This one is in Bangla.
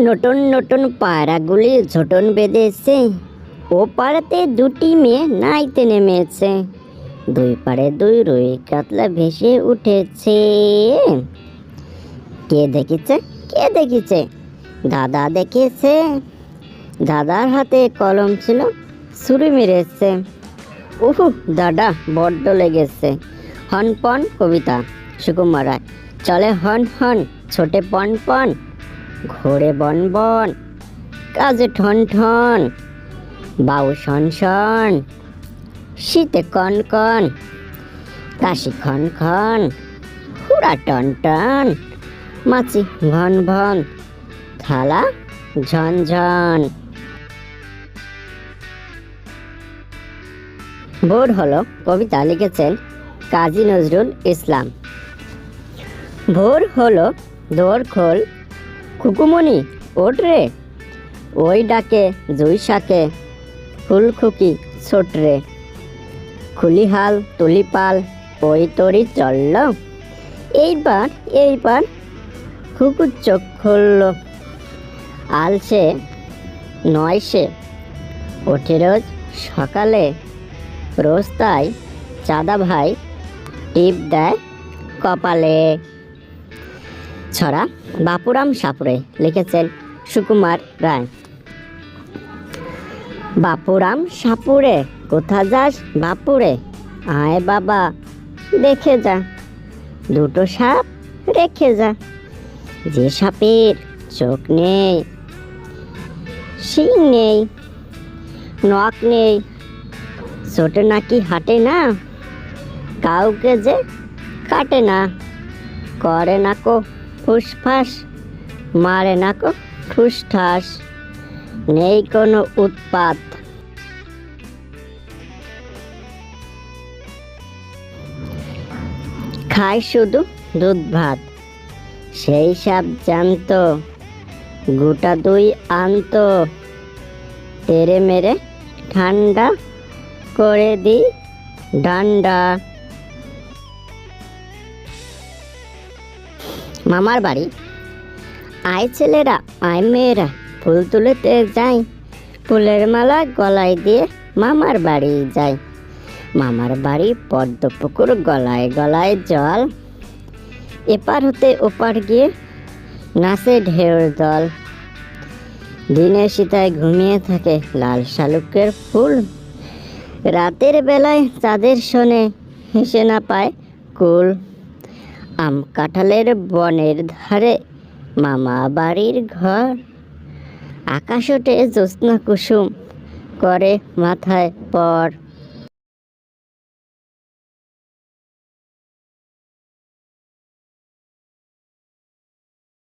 নতুন নতুন পায়রাগুলি ঝোটন বেঁধেছে। ও পাড়াতে দুটি মেয়ে নাইতে নেমেছে। দুই পাড়ে দুই রুই কাতলা ভেসে উঠেছে। কে দেখেছে? কে দেখেছে? দাদা দেখেছে। দাদার হাতে কলম ছিল, ছুরি মেরেছে। উহু, দাদা বড্ড লেগেছে। হন পন কবিতা, সুকুমার রায়। চলে হন হন, ছোটে পন পন। ঘোরে বন বন, কাজে ঠন ঠন, বাউ শন শন, শীতে কন কন, কাশি খন খন হুড়া টন টন, মাছি ভন ভন, থালা ঝন ঝন। বোর হলো কবিতা লিখেছেন কাজী নজরুল ইসলাম। ভোর হলো দোর খোল খুকুমনি ওঠ রে। ওই ডাকে জুই শাকে ফুলখুকি ছোট রে। খুলিহাল তুলিপাল ওই তরি চলল। এইবার এইবার খুকুর চোখ খুলল। আলসে নয় সে ওঠে রোজ সকালে। রোজ তাই চাঁদা ভাই টিপ দেয় কপালে। ছড়া বাপুরাম সাপুরে লিখেছেন সুকুমার রায়। বাপুরাম সাপুরে, কোথা যাস বাপুরে? আয় বাবা, দেখে যা। দুটো সাপ রেখে যা। যে সাপের চোখ নেই, শিং নেই, নখ নেই, ছোট নাকি হাঁটে না? কাউকে যে কাটে না, করে না কো ফুসফাস মারে না কো ঠুসঠাস নেই কোনো উৎপাত। খায় শুধু দুধ ভাত, সেই সাপ জানতো, গোটা দুই আনতো, তেরে মেরে ঠান্ডা করে দি ডান্ডা। মামার বাড়ি। আয় ছেলেরা, আয় মেয়েরা, ফুল তুলেতে যাই। ফুলের মালা গলায় দিয়ে মামার বাড়ি যাই। মামার বাড়ি পদ্ম পুকুর গলায় গলায় জল। এপার হতে ওপার গিয়ে নাচে ঢেউর দল। দিনে সীতায় ঘুমিয়ে থাকে লাল শালুকের ফুল। রাতের বেলায় চাঁদের শোনে হেসে না পায় কুল। আম কাঁঠালের বনের ধারে মামা বাড়ির ঘর। আকাশ ওঠে জ্যোৎস্না কুসুম করে মাথায় পর।